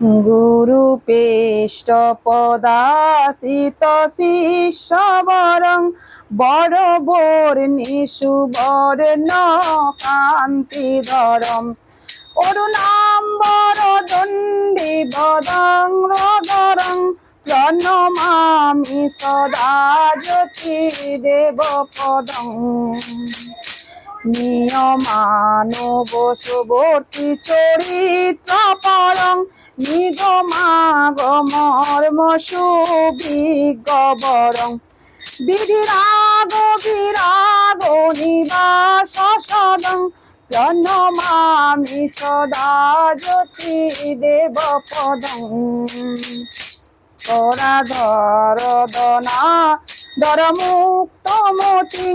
গুরুপেষ্ট পদাসিত শিষ্যবরং বড় বর্ণিষু বর্ণ কান্তিধরম অরুণাম্বর দণ্ডি বদং রদরং প্রণমামি সদা জ্যোতি দেব পদং। নিয়মানব সুবর্তী চরিত্র পরং নিগমাগমর্ম সুবিজ্ঞ বরং বিধিরাগ বিরাগ নিবাস সদং। প্রণমামি সদা জ্যোতি দেব পদং পরাধর দনা দর মুক্ত মতি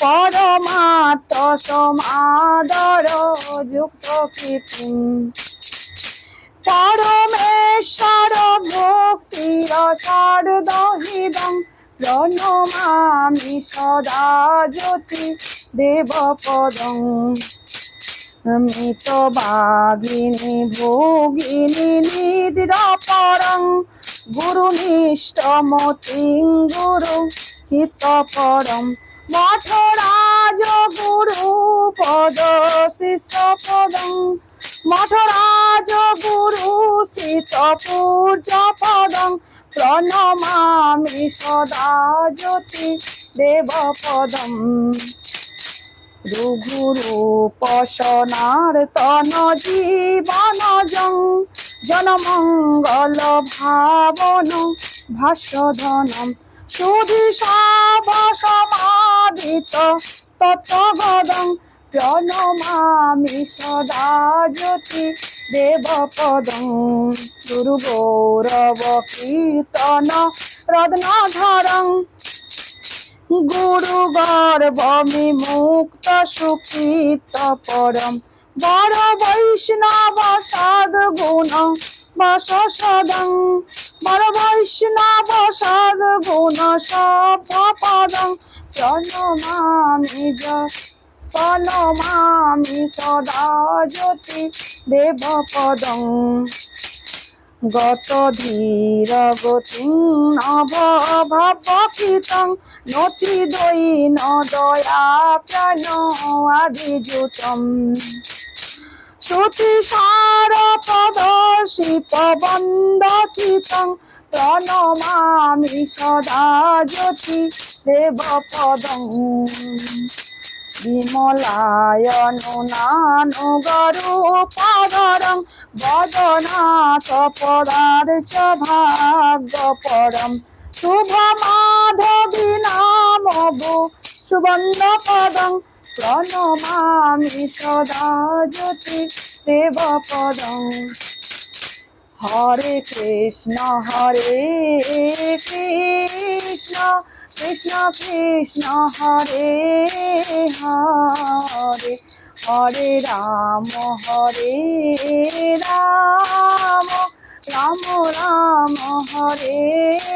পরমাত্ম সমাদর যুক্ত কীর্তি পরমেশ্বর ভক্তির সারদহিদং প্রণমামি সদা জ্যোতি দেব পদং মৃত বাঘিনী ভোগিনী নিদ্র পরং গুরু নিষ্ঠমতিং গুরু, হিত পরম মঠরাজ গুরু, পদ শিষ্য পদং মঠরাজ গুরু শীত পূর্য পদং প্রণমামি সদা জ্যোতি দেব পদম। রঘুরূপসনার তন জীবন জনমঙ্গল ভাবন ভাষ্যধনম সুধি সব সমাদিত তত্ত্বগদং, প্রণমামি সদা জ্যোতি দেব পদং গুরু গৌরব কীর্তন রত্নধরং গুরু গর্ভ মুক্ত সুকৃত পরম। বড় বৈষ্ণব সাদ গুণ, বস সদং। বড় বৈষ্ণব সাদ গুণ সব পদং। প্রণমামি প্রণমামি সদা জ্যোতি দেব পদং। গত ধীর গতি নব ভবকিতং নতি দৈন দয়া প্রাণ আদিযুতম শ্রুতি সার প্রদর্শি প্রবন্ধ চিতং, প্রণমামি সদা জ্যোতি দেব পদং। বিমলায়নু নানু গরু পাদরং, বদনাথ পদার্চ ভাগ্য পরম। শুভ মাধবী নাম সুবর্ণ পদং প্রণমামি সদা জ্যোতি দেব পদং হরে কৃষ্ণ হরে কৃষ্ণ কৃষ্ণ কৃষ্ণ, হরে হরে হরে রাম হরে রাম রাম রাম, হরে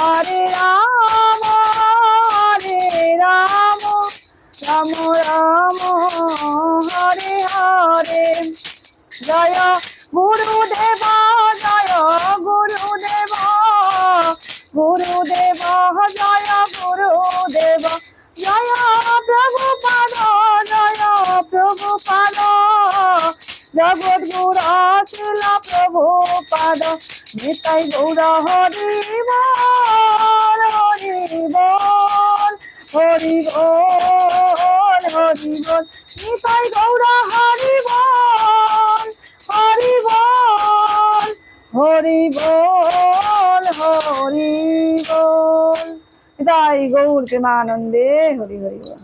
হরে রাম হরে রাম রাম রাম, হরে হরে। জয় গুরুদেব জয় গুরুদেব গুরুদেব, জয় গুরুদেব। জয় প্রভু পাদ জয় প্রভু পাদ জগৎ গুর শিল প্রভু পাদ নিতাই গৌর হরি বল হরি বল হরি বল হরি বল। নিতাই গৌর হরি বল হরি বল হরি বল হরি বল। তাই গৌর প্রেমানন্দে হরি হরি বল।